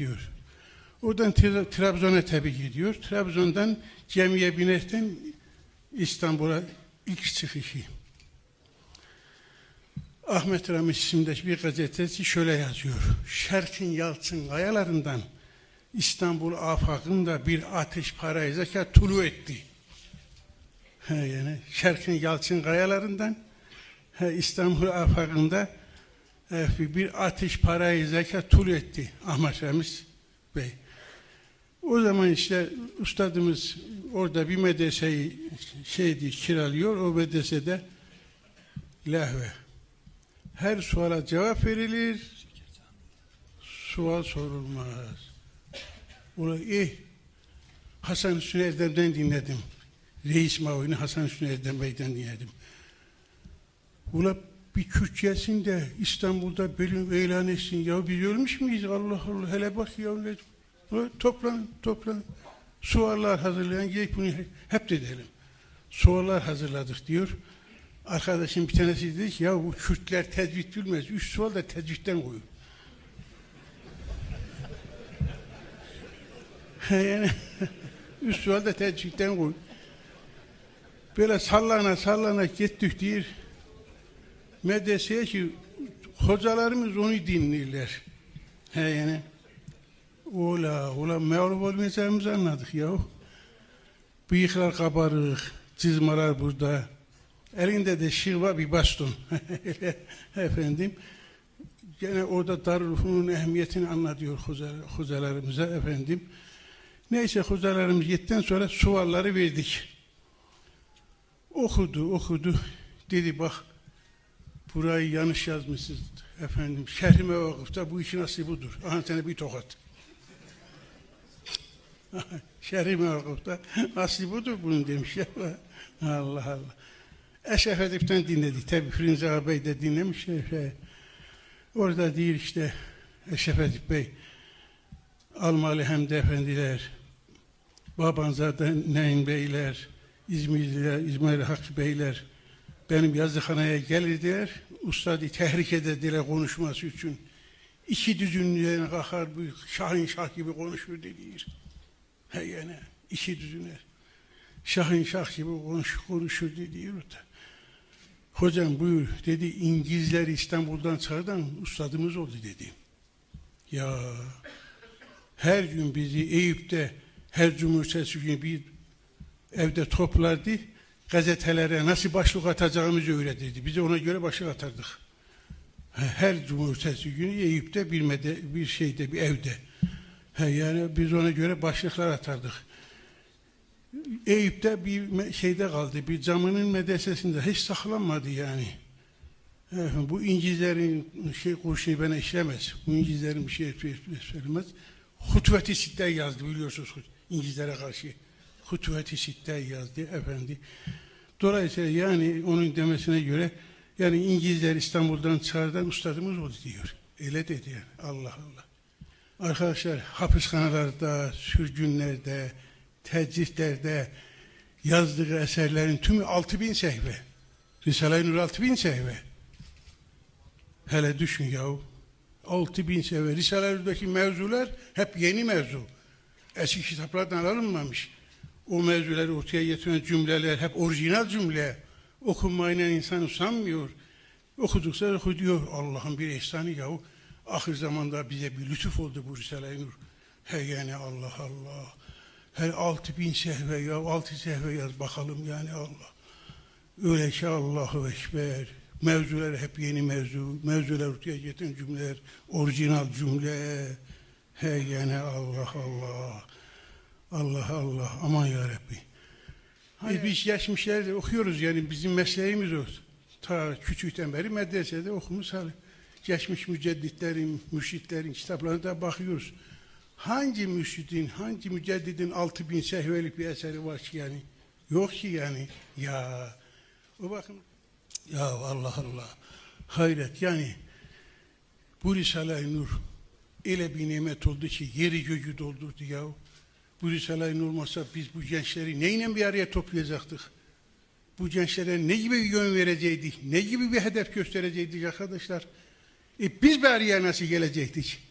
diyor. Oradan Tra- Trabzon'a tabi gidiyor. Trabzon'dan gemiye binerken İstanbul'a ilk çıkışı. Ahmet Rami isimdeki bir gazetesi şöyle yazıyor. Şerkin yalçın kayalarından İstanbul afakında bir ateş parayı zekat tulu etti. He yani Şerkin yalçın kayalarından he, İstanbul afakında bir ateş parayı zekat tulu etti Ahmet Bey. O zaman işte ustadımız orada bir medreseyi şeydi kiralıyor. O medresede lehve. Her suala cevap verilir. Sual sorulmaz. Ula eh Hasan Hüsnü Erdem'den dinledim. Reis Mavini Hasan Hüsnü Erdem Bey'den dinledim. Ula bir Kürt gelsin de İstanbul'da bölüm ilan etsin. Ya biz ölmüş müyüz? Allah Allah hele bak ya. Toplan, toplan. Suallar hazırlayan gerek bunu hep de edelim. Suallar hazırladık diyor. Arkadaşım bir tanesi dedi ki ya bu Kürtler tecvid bilmez. Üç sual da tecvidden koyun. yani üç sual da tecvidden koyun. Böyle sallana sallana gittik diyor. Medreseye ki hocalarımız onu dinlerler. He yani. Ola, ola mağlup olmayacağımızı anladık ya. Bıyıklar kabarık, çizmalar burada. Elinde de şırva bir baston. Efendim. Gene orada Darülfünun'un ehemmiyetini anlatıyor hoca- hocalarımıza efendim. Neyse hocalarımız gittikten sonra sualları verdik. Okudu, okudu. Dedi bak burayı yanlış yazmışsınız efendim. Şehrime vakıfta bu işin aslı budur. Aha sana bir tokat. Şehrime vakıfta aslı budur bunun demiş ya. Allah Allah. Eşref Edip'ten dinledik. Tabi Firinze ağabey de dinlemiş. Şey. Orada değil işte Eşref Edip Bey, Almalı Hamdi Efendiler, Babanzade Neyin Beyler, İzmirliler, İzmail Hakkı Beyler benim yazıhanaya gelirdiler. Ustadı tehrik ederdiler konuşması için. İki düzün üzerine kalkar, bu Şahin Şah gibi konuşur dediler. He yani iki düzüne. Şahin Şah gibi konuş, konuşur dediler orada. Hocam buyur dedi İngilizler İstanbul'dan çağırdan ustadımız oldu dedi. Ya her gün bizi Eyüp'te her cumartesi günü bir evde toplardı. Gazetelere nasıl başlık atacağımızı öğretirdi. Bize ona göre başlık atardık. Her cumartesi günü Eyüp'te bir, mede, bir şeyde bir evde. Yani biz ona göre başlıklar atardık. Eyüp'te bir şeyde kaldı, bir camının medresesinde hiç saklanmadı yani. Evet, bu İngilizlerin şey kurşunu bana işlemez. Bu İngilizlerin bir şey söylemez. Hutbeti Sitte yazdı biliyorsunuz İngilizlere karşı. Hutbeti Sitte yazdı efendi. Dolayısıyla yani onun demesine göre yani İngilizler İstanbul'dan çağırdan ustadımız oldu diyor. Öyle dedi yani. Allah Allah. Arkadaşlar hapishanelerde, sürgünlerde, tecritlerde yazdığı eserlerin tümü 6000 sayfa. Risale-i Nur 6000 sayfa. Hele düşün yahu. 6000 sayfa. Risale-i Nur'daki mevzular hep yeni mevzu. Eski kitaplardan alınmamış. O mevzuları ortaya getiren cümleler hep orijinal cümle. Okunmayla insan usanmıyor. Okudukça okuyor. Allah'ın bir ihsanı yahu. Ahir zamanda bize bir lütuf oldu bu Risale-i Nur. He yani Allah Allah. Her altı bin sehve ya, altı sehve yaz bakalım yani Allah. Öyle ki Allahu Ekber. Mevzular hep yeni mevzu. Mevzular ortaya getiren cümleler, orijinal cümle. He yani Allah Allah. Allah Allah. Aman ya Rabbi. E biz geçmişlerde okuyoruz yani bizim mesleğimiz o. Ta küçükten beri medresede okumuş hali. Geçmiş mücedditlerin, mürşitlerin kitaplarına da bakıyoruz. Hangi mürşidin, hangi müceddidin altı bin sehvelik bir eseri var ki yani? Yok ki yani. Ya o bakın. Ya Allah Allah. Hayret yani. Bu Risale-i Nur öyle bir nimet oldu ki yeri göğü doldurdu ya. Bu Risale-i Nur olmasa biz bu gençleri neyle bir araya toplayacaktık? Bu gençlere ne gibi bir yön verecektik? Ne gibi bir hedef gösterecektik arkadaşlar? E biz bir araya nasıl gelecektik?